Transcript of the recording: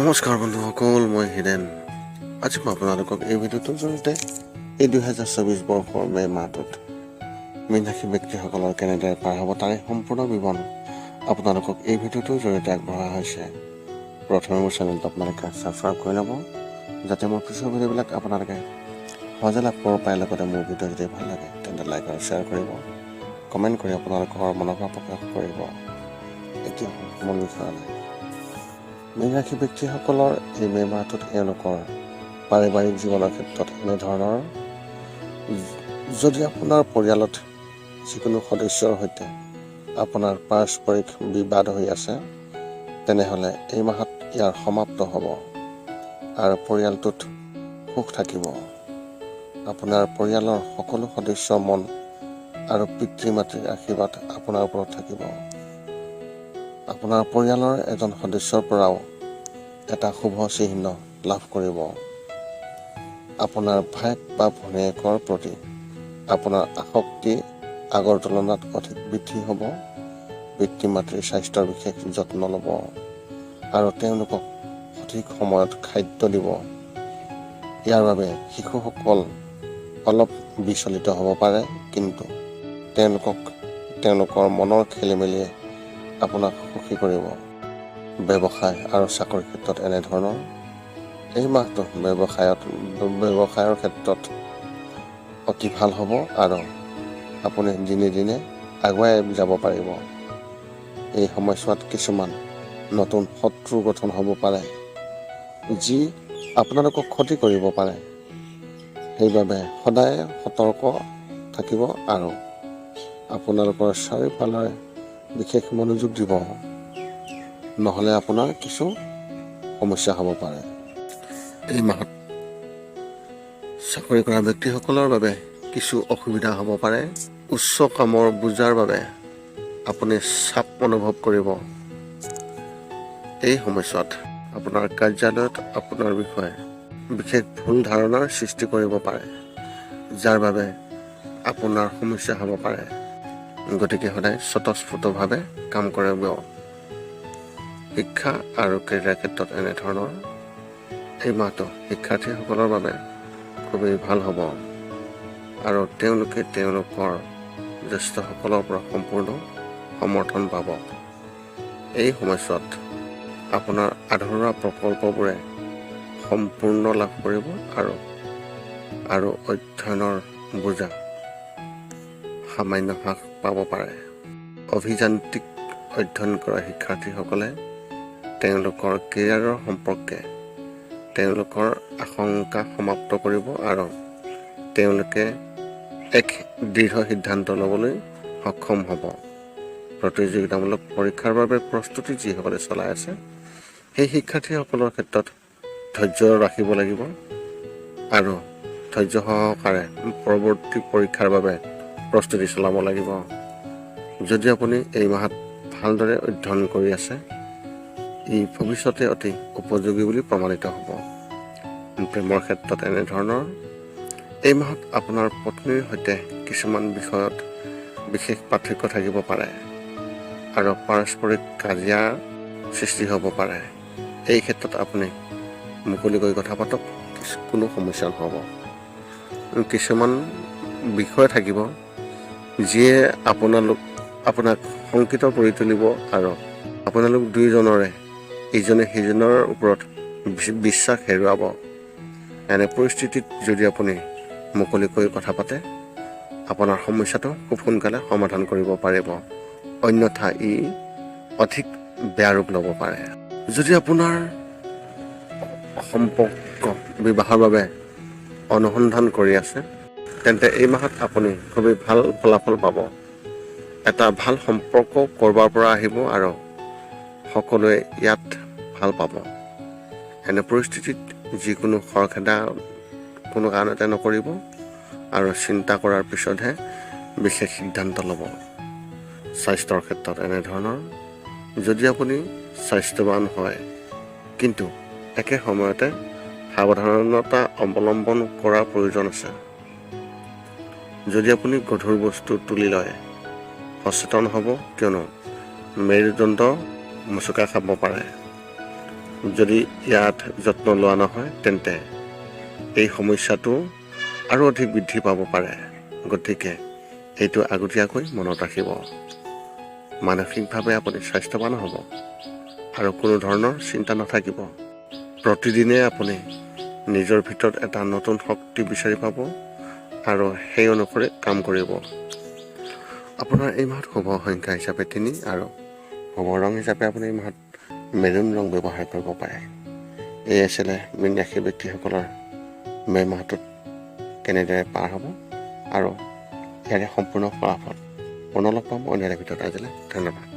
নমস্কাৰ বন্ধুসকল মই হীৰেণ। আজি মই আপোনালোকক এই ভিডিঅ'টোৰ জৰিয়তে এই দুহেজাৰ চৌবিছ বৰ্ষৰ মে' মাহটোত মীনাক্ষী ব্যক্তিসকলৰ কেনেদৰে পাৰ হ'ব তাৰে সম্পূৰ্ণ বিৱৰণ আপোনালোকক এই ভিডিঅ'টোৰ জৰিয়তে আগবঢ়োৱা হৈছে। প্ৰথমে মোৰ চেনেলটো আপোনালোকে ছাবস্ক্ৰাইব কৰি ল'ব যাতে মোৰ পিছৰ ভিডিঅ'বিলাক আপোনালোকে সহজে লাভ কৰিব পাৰে লগতে মোৰ ভিডিঅ' যদি ভাল লাগে তেন্তে লাইক আৰু শ্বেয়াৰ কৰিব। কমেণ্ট কৰি আপোনালোকৰ মনৰ ভাৱ প্ৰকাশ কৰিব। এতিয়া মূল বিষয়লৈ মীনাক্ষী ব্যক্তিসকলৰ এই মে' মাহটোত এওঁলোকৰ পাৰিবাৰিক জীৱনৰ ক্ষেত্ৰত এনেধৰণৰ। যদি আপোনাৰ পৰিয়ালত যিকোনো সদস্যৰ সৈতে আপোনাৰ পাৰস্পৰিক বিবাদ হৈ আছে তেনেহ'লে এই মাহত ইয়াৰ সমাপ্ত হ'ব আৰু পৰিয়ালটোত সুখ থাকিব। আপোনাৰ পৰিয়ালৰ সকলো সদস্যৰ মন আৰু পিতৃ মাতৃৰ আশীৰ্বাদ আপোনাৰ ওপৰত থাকিব। আপোনাৰ পৰিয়ালৰ এজন সদস্যৰ পৰাও এটা শুভ চিহ্ন লাভ কৰিব। আপোনাৰ ভায়েক বা ভনীয়েকৰ প্ৰতি আপোনাৰ আসক্তি আগৰ তুলনাত অধিক বৃদ্ধি হ'ব পিতৃ মাতৃৰ স্বাস্থ্যৰ বিশেষ যত্ন ল'ব আৰু তেওঁলোকক সঠিক সময়ত খাদ্য দিব। ইয়াৰ বাবে শিশুসকল অলপ বিচলিত হ'ব পাৰে কিন্তু তেওঁলোকক তেওঁলোকৰ মনৰ খেলি মেলিয়ে আপোনাক সুখী কৰিব। ব্যৱসায় আৰু চাকৰিৰ ক্ষেত্ৰত এনেধৰণৰ এই মাহটো ব্যৱসায়ত ব্যৱসায়ৰ ক্ষেত্ৰত অতি ভাল হ'ব আৰু আপুনি দিনে দিনে আগুৱাই যাব পাৰিব। এই সময়ছোৱাত কিছুমান নতুন শত্ৰু গঠন হ'ব পাৰে যি আপোনালোকক ক্ষতি কৰিব পাৰে। সেইবাবে সদায় সতৰ্ক থাকিব আৰু আপোনালোকৰ চাৰিওফালে বিশেষ মনোযোগ দিব। নহ'লে আপোনাৰ কিছু সমস্যা হ'ব পাৰে। এই মাহত চাকৰি কৰা ব্যক্তিসকলৰ বাবে কিছু অসুবিধা হ'ব পাৰে। উচ্চ কামৰ বোজাৰ বাবে আপুনি চাপ অনুভৱ কৰিব। এই সময়ছোৱাত আপোনাৰ কাৰ্যালয়ত আপোনাৰ বিষয়ে বিশেষ ভুল ধাৰণাৰ সৃষ্টি কৰিব পাৰে যাৰ বাবে আপোনাৰ সমস্যা হ'ব পাৰে। গতিকে সদায় স্বতঃস্ফূৰ্তভাৱে কাম কৰিব। শিক্ষা আৰু ক্ৰীড়াৰ ক্ষেত্ৰত এনেধৰণৰ এই মাহটো শিক্ষাৰ্থীসকলৰ বাবে খুবেই ভালো হ'ব। আৰু তেওঁলোকে তেওঁলোকৰ জ্যেষ্ঠসকলৰ পৰা সম্পূৰ্ণ সমৰ্থন পাব। এই সময়ছোৱাত আপোনাৰ আধৰুৱা প্ৰকল্পবোৰে সম্পূৰ্ণ লাভ কৰিব আৰু আৰু অধ্যয়নৰ বোজা সামান্য হ্ৰাস পাব পাৰে। অভিযান্ত্ৰিক অধ্যয়ন কৰা শিক্ষাৰ্থীসকলে তেওঁলোকৰ কেৰিয়াৰৰ সম্পৰ্কে তেওঁলোকৰ আশংকা সমাপ্ত কৰিব আৰু তেওঁলোকে এক দৃঢ় সিদ্ধান্ত ল'বলৈ সক্ষম হ'ব। প্ৰতিযোগিতামূলক পৰীক্ষাৰ বাবে প্ৰস্তুতি যিসকলে চলাই আছে, সেই শিক্ষাৰ্থীসকলৰ ক্ষেত্ৰত ধৈৰ্য ৰাখিব লাগিব আৰু ধৈৰ্য সহকাৰে পৰৱৰ্তী পৰীক্ষাৰ বাবে প্ৰস্তুতি চলাব লাগিব। যদি আপুনি এই মাহত ভালদৰে অধ্যয়ন কৰি আছে, ই ভৱিষ্যতে অতি উপযোগী বুলি প্ৰমাণিত হ'ব। প্ৰেমৰ ক্ষেত্ৰত এনেধৰণৰ। এই মাহত আপোনাৰ পত্নীৰ সৈতে কিছুমান বিষয়ত বিশেষ পাৰ্থক্য থাকিব পাৰে আৰু পাৰস্পৰিক কাজিয়াৰ সৃষ্টি হ'ব পাৰে। এই ক্ষেত্ৰত আপুনি মুকলিকৈ কথা পাতক কোনো সমস্যা নহ'ব। কিছুমান বিষয় থাকিব যিয়ে আপোনালোক আপোনাক শংকিত কৰি তুলিব আৰু আপোনালোক দুয়োজনৰে ইজনে সিজনৰ ওপৰত বিশ্বাস হেৰুৱাব। এনে পৰিস্থিতিত যদি আপুনি মুকলিকৈ কথা পাতে আপোনাৰ সমস্যাটো খুব সোনকালে সমাধান কৰিব পাৰিব। অন্যথা ই অধিক বেয়া ৰূপ ল'ব পাৰে। যদি আপোনাৰ সম্পৰ্ক বিবাহৰ বাবে অনুসন্ধান কৰি আছে তেন্তে এই মাহত আপুনি খুবেই ভালো ফলাফল পাব। এটা ভালো সম্পৰ্ক ক'ৰবাৰ পৰা আহিব আৰু সকলোৱে ইয়াত ভালো পাব। এনে পৰিস্থিতিত যিকোনো খৰখেদা কোনো কাৰণতে নকৰিব আৰু চিন্তা কৰাৰ পিছতহে বিশেষ সিদ্ধান্ত ল'ব। স্বাস্থ্যৰ ক্ষেত্ৰত এনেধৰণৰ যদি আপুনি স্বাস্থ্যৱান হয়, কিন্তু একে সময়তে সাৱধানতা অৱলম্বন কৰাৰ প্ৰয়োজন আছে। যদি আপুনি গধুৰ বস্তু তুলি লয়, সচেতন হ'ব কিয়নো মেৰুদণ্ড মোচোকা খাব পাৰে। যদি ইয়াত যত্ন লোৱা নহয়, তেন্তে এই সমস্যাটো আৰু অধিক বৃদ্ধি পাব পাৰে। গতিকে এইটো আগতীয়াকৈ মনত ৰাখিব। মানসিকভাৱে আপুনি স্বাস্থ্যৱান হ'ব আৰু কোনো ধৰণৰ চিন্তা নাথাকিব। প্ৰতিদিনে আপুনি নিজৰ ভিতৰত এটা নতুন শক্তি বিচাৰি পাব আৰু সেই অনুসৰি কাম কৰিব। আপোনাৰ এই মাহত শুভ সংখ্যা হিচাপে তিনি আৰু শুভ ৰং হিচাপে আপুনি এই মাহত মেৰুণ ৰং ব্যৱহাৰ কৰিব পাৰে। এই আছিলে মীন ৰাশি ব্যক্তিসকলৰ মে' মাহটোত কেনেদৰে পাৰ হ'ব আৰু ইয়াৰে সম্পূৰ্ণ ফলাফল পুনৰ লগ পাম অন্য ভিতৰত আজিলৈ। ধন্যবাদ।